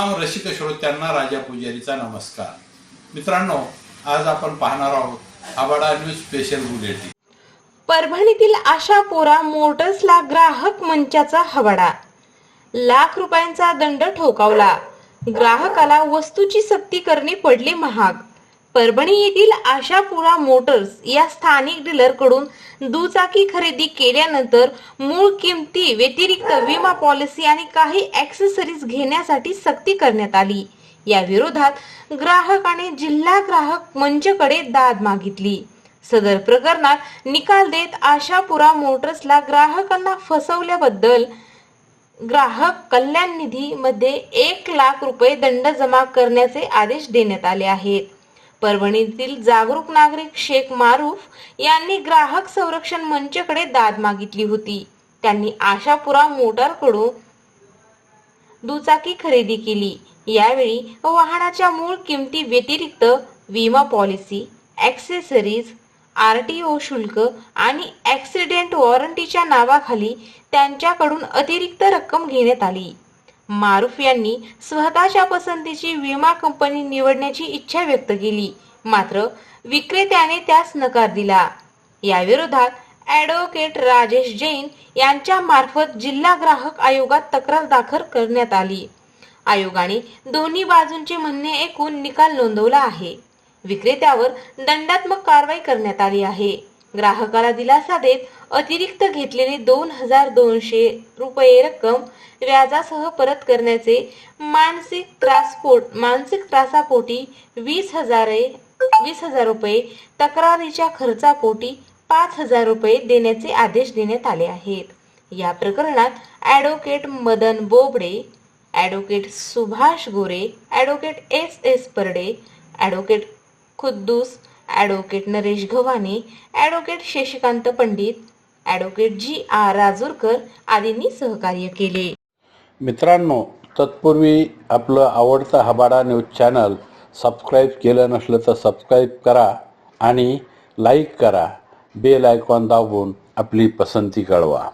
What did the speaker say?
रसिक श्रोत्यांना राजा पुजारीचा नमस्कार. मित्रांनो आज आपण पाहणार आहोत आबाडा न्यूज स्पेशल बुलेटिन. परभणीतील आशापोरा मोटर्सला ग्राहक मंचाचा हवाडा. लाख रुपयांचा दंड ठोकावला. ग्राहकाला वस्तूची सक्ती करणे पडले महाग. परभणी येथील आशापुरा मोटर्स या स्थानिक डीलरकडून दुचाकी खरेदी केल्यानंतर मूळ किमती व्यतिरिक्त विमा पॉलिसी आणि काही ऍक्सेसरीज घेण्यासाठी सक्ती करण्यात आली. या विरोधात ग्राहकाने जिल्हा ग्राहक मंचकडे दाद मागितली. सदर प्रकरणात निकाल देत आशापुरा मोटर्सला ग्राहकांना फसवल्याबद्दल ग्राहक कल्याण निधी मध्ये एक लाख रुपये दंड जमा करण्याचे आदेश देण्यात आले आहेत. परभणीतील जागरूक नागरिक शेख मारूफ यांनी ग्राहक संरक्षण मंचकडे दाद मागितली होती. त्यांनी आशापुरा मोटारकडून दुचाकी खरेदी केली. यावेळी वाहनाच्या मूळ किमती व्यतिरिक्त विमा policy accessories R T O शुल्क आणि ॲक्सिडेंट वॉरंटीच्या नावाखाली त्यांच्याकडून अतिरिक्त रक्कम घेण्यात आली. मारुफ यांनी स्वतःच्या पसंतीची विमा कंपनी निवडण्याची इच्छा व्यक्त केली. मात्र विक्रेत्याने त्यास नकार दिला. या विरोधात ॲडव्होकेट राजेश जैन यांच्या मार्फत जिल्हा ग्राहक आयोगात तक्रार दाखल करण्यात आली. आयोगाने दोन्ही बाजूंचे म्हणणे ऐकून निकाल नोंदवला आहे. विक्रेत्यावर दंडात्मक कारवाई करण्यात आली आहे. ग्राहकाला दिलासा देत अतिरिक्त घेतलेली दोन हजार दोनशे रुपये रक्कम व्याजासह परत करण्याचे मानसिक त्रासपोट मानसिक त्रासापोटी वीस हजारे वीस हजार रुपये तक्रारीच्या खर्चापोटी पाच हजार रुपये देण्याचे आदेश देण्यात आले आहेत. या प्रकरणात advocate Madan Bobde advocate Subhash Gore advocate S S Parde advocate Khuddus advocate Naresh Gavhane advocate Shashikant Pandit advocate G R Rajurkar आदींनी सहकार्य केले. मित्रांनो तत्पूर्वी आपलं आवडतं हबाडा न्यूज चॅनल सबस्क्राईब केलं नसलं तर सबस्क्राईब करा आणि लाईक करा. बेल आयकॉन दाबून आपली पसंती कळवा.